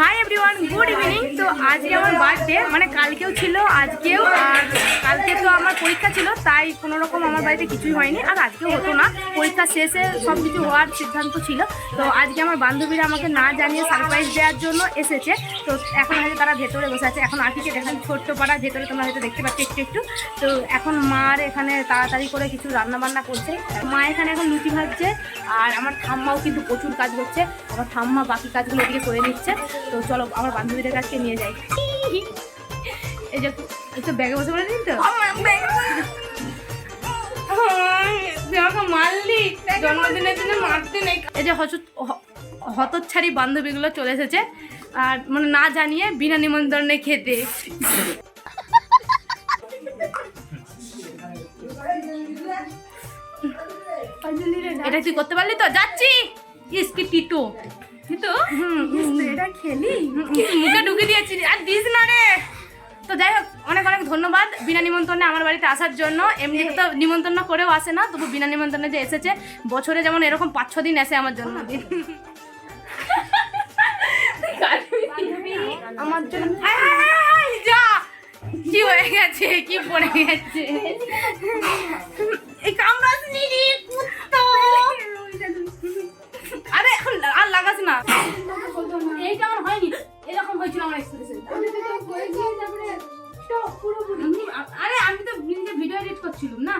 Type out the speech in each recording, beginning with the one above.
Hi everyone good evening তো আজকে আমার বার্থডে মানে কালকেও ছিল আজকেও, আর কালকে তো আমার পরীক্ষা ছিল, তাই কোনো রকম আমার বাড়িতে কিছুই হয়নি, আর আজকেও হতো না। পরীক্ষা শেষে সব কিছু হওয়ার সিদ্ধান্ত ছিল। তো আজকে আমার বান্ধবীরা আমাকে না জানিয়ে সারপ্রাইজ দেওয়ার জন্য এসেছে। তো এখন হয়তো তারা ভেতরে বসে আছে। এখন আঁকিকে দেখেন ছোট্ট পাড়া, ভেতরে তোমরা হয়তো দেখতে পাচ্ছ একটু একটু। তো এখন মার এখানে তাড়াতাড়ি করে কিছু রান্না বান্না করছে। মা এখানে এখন লুচি ভাজছে, আর আমার ঠাম্মাও কিন্তু প্রচুর কাজ করছে। আমার ঠাম্মা বাকি কাজগুলো এদিকে করে নিচ্ছে। তো চলো, আমার বান্ধবীদের কাছে নিয়ে যাই। এই যে তো ব্যাগে বসে পড়েছিস তো? তুই আমাকে মারলি। জন্মদিনের জন্য মারতে নেই। এই যে হচ হতচ্ছাড়ি বান্ধবীগুলো চলে এসেছে। আর মানে না জানিয়ে বিনা নিমন্ত্রণে খেতে। এটা তুই করতে পারলি তো? যাচ্ছি। ইস, কি টিটো। হুম এটা খেলি? মুখে ঢুকে দিয়েছি। আর দিস না রে। তো যাই হোক অনেক অনেক ধন্যবাদ বিনা নিমন্ত্রণে আমার বাড়িতে আসার জন্য। এমনি তো নিমন্ত্রণ করেও আসে না তবু বিনা নিমন্ত্রণে যে এসেছে বছরে যেমন এরকম পাঁচ ছ দিন আসে আমার জন্য। আমার জন্য। যা! কি হয়ে গেছে? কি পড়ে গেছে? এই কামড়াস করছিলাম না?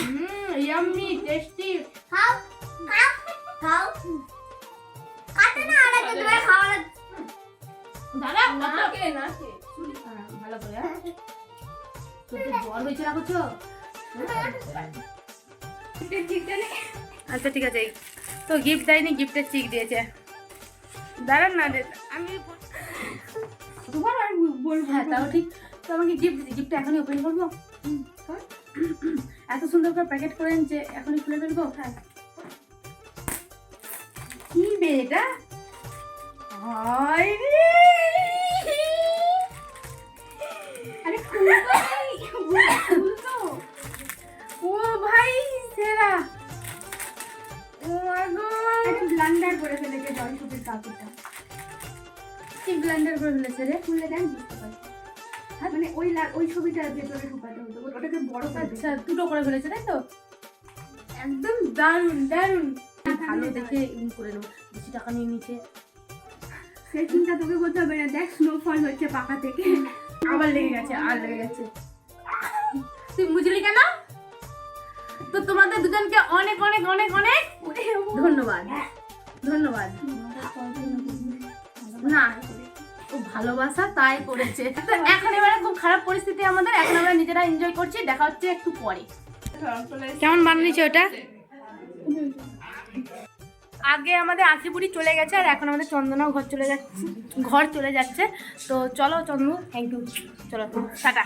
হুম ইয়াম্মি টেস্টি খাও খাও খাও কাটে না আর একটা তোমার খাওয়া দাঁড়া নাকে নাকে হ্যাঁ, ভালো করে হ্যাঁ? তোর তো জ্বর হয়েছে না করছ আচ্ছা ঠিক আছে তো গিফট দেয়নি গিফটের চিক দিয়েছে দাঁড়ান না আমি তোমার আর বলব হ্যাঁ তাও ঠিক। তো আমাকে গিফট গিফটটা এখনই ওপেন করব। কর। এত সুন্দর করে প্যাকেট করেন যে এখনই খুলে ফেলব? হ্যাঁ। কি বে এটা? আরে খুলতো খুলতো? ও ভাই সেরা। ও মা ব্লান্ডার করে ফেলেছে জল সুপির কাপড়টা। কি ব্লেন্ডার করে ফেলেছে রে? খুলে দেন বুঝতে পারছি হ্যাঁ মানে ওই ওই ছবিটার ভেতরে ঢুকাতে ওটাকে বড় আচ্ছা দুটো করে ফেলেছে তাই তো? একদম দারুণ দারুণ। ভালো দেখে করে নেব। বেশি টাকা নিয়ে নিচে। সেই চিন্তা তোকে করতে হবে না দেখ স্নোফল হচ্ছে পাকা থেকে। আবার লেগে গেছে আর লেগে গেছে। তুই বুঝলি কেন? তো তোমাদের দুজনকে অনেক অনেক অনেক অনেক ধন্যবাদ। ধন্যবাদ। না ও ভালোবাসা তাই করেছে। এখন এবার খুব খারাপ পরিস্থিতি আমাদের এখন আমরা নিজেরা এনজয় করছি দেখা হচ্ছে একটু পরে। কেমন বানিয়েছে ওটা? আগে আমাদের আশিপুরি চলে গেছে আর এখন আমাদের চন্দনাও ঘর চলে যাচ্ছে ঘর চলে যাচ্ছে। তো চলো চন্দু থ্যাংক ইউ চলো টাটা।